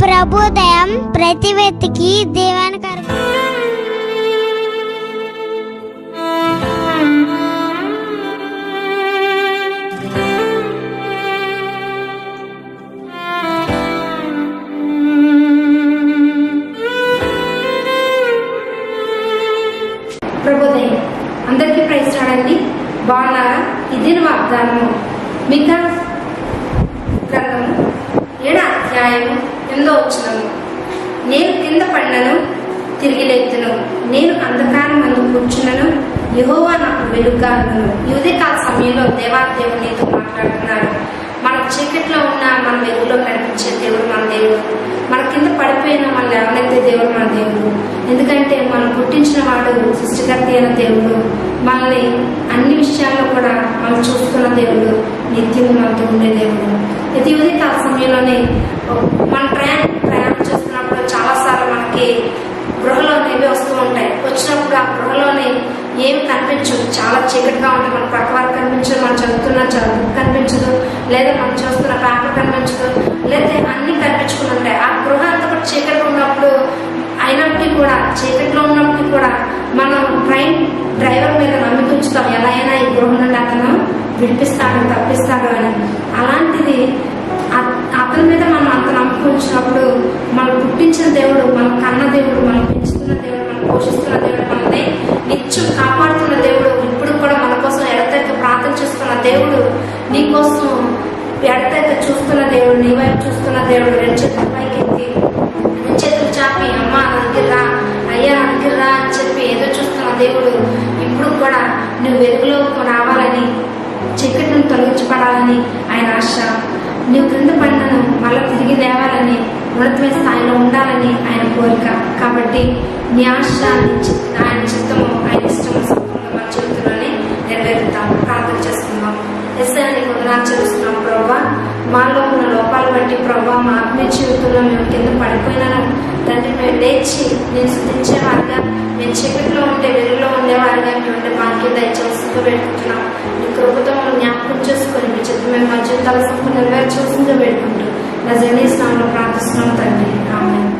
ప్రభుదయం ప్రతి వ్యక్తికి దీవెనకరం ప్రభుదయం. అందరికీ ప్రయత్నాడండి బాగున్నారా? ఇది వాగ్దానము. మిగతా అధ్యాయము ఎనిమిదో వచ్చినము నేను కింద పడినను తిరిగి లేతును నేను అంధకారం మందు కూర్చున్నను యహోవా నాకు వెలుగుగా ఉన్నను ఈ సమయంలో దేవాదేవుడు నీతో మాట్లాడుతున్నాడు. మన చీకట్లో ఉన్న మన వెలుగులో కనిపించే దేవుడు మన దేవుడు. మన కింద పడిపోయిన మన లేవనెత్తే దేవుడు మన దేవుడు. ఎందుకంటే మనం పుట్టించిన వాడు సృష్టికర్త అయిన దేవుడు. మనల్ని అన్ని విషయాల్లో కూడా మనం చూస్తున్న దేవుడు నిత్యం మనతో ఉండే దేవుడు. ఇది ఉదయకాల సమయంలోనే మన ప్రయాణం ప్రయాణం చేస్తున్నప్పుడు చాలాసార్లు మనకి గృహలో అనేవి వస్తూ ఉంటాయి. వచ్చినప్పుడు ఆ గృహలోనే ఏం కనిపించదు. చాలా చీకటిగా ఉంటుంది. మన పక్క వారు కనిపించదు మనం చదువుతున్న చదువు కనిపించదు. లేదా మనం చూస్తున్న పేపర్ కనిపించదు. లేదా అన్ని కనిపించుకుని ఉంటాయి. ఆ గృహ అంతా కూడా చీకటిగా ఉన్నప్పుడు అయినప్పటికీ కూడా చీకటిలో ఉన్నప్పటికీ కూడా మనం ట్రైన్ డ్రైవర్ మీద నమ్మిక ఉంచుతాం ఎలా అయినా ఈ గృహం నుండి అతను విడిపిస్తాడు తప్పిస్తాడు అని. అలాంటిది అతని మీద మనం అంత నమ్మకం వచ్చినప్పుడు మనం పుట్టించిన దేవుడు మన కన్న దేవుడు మనం పెంచుతున్న దేవుడు మనం పోషిస్తున్న దేవుడు మనల్ని నిత్యం కాపాడుతున్న దేవుడు ఇప్పుడు కూడా మన కోసం ఎడతెక్క ప్రార్థన చేస్తున్న దేవుడు నీ కోసం ఎడతెక్క చూస్తున్న దేవుడు నీ వైపు చూస్తున్న దేవుడు రెండు చేతుల పైకి ఎత్తి రెండు చేతులు చాపి అమ్మ నా దగ్గర అయ్యా నా దగ్గర అని చెప్పి ఏదో చూస్తున్న దేవుడు ఇప్పుడు కూడా నువ్వు వెలుగులోకి రావాలని చీకటిని తొలగించబడాలని ఆయన ఆశ. నీవు క్రింద పడినను మళ్ళీ తిరిగి లేవాలని ఉన్నతమైన స్థాయిలో ఉండాలని ఆయన కోరిక. కాబట్టి నీ ఆశ ఆయన చిత్తము ఆయన ఇష్టము సంపూర్ణ మన జీవితంలోనే నెరవేరుతాం ప్రార్థన చేస్తున్నాం. ఎస్ఐ నీకు వందనాలు చేస్తున్నాం ప్రభావ మాలో ఉన్న లోపాలు బట్టి ప్రభావ మా ఆత్మీయ జీవితంలో మేము కింద పడిపోయినాను. తండ్రి మేము లేచి నేను శుద్ధించేవారుగా మేము చీకటిలో ఉండే వెలుగులో ఉండేవారుగా మేము ఉండే భాగ్యం దయచేస్తూ పెట్టుకుంటున్నాం నీ కృపతో జ్ఞాపకం చేసుకొని మీ చెప్పి నెరవేర్చవలసిందిగా పెట్టుకుంటూ నా జర్నీ స్నామంలో ప్రార్థిస్తున్నాం తండ్రి. ఆమె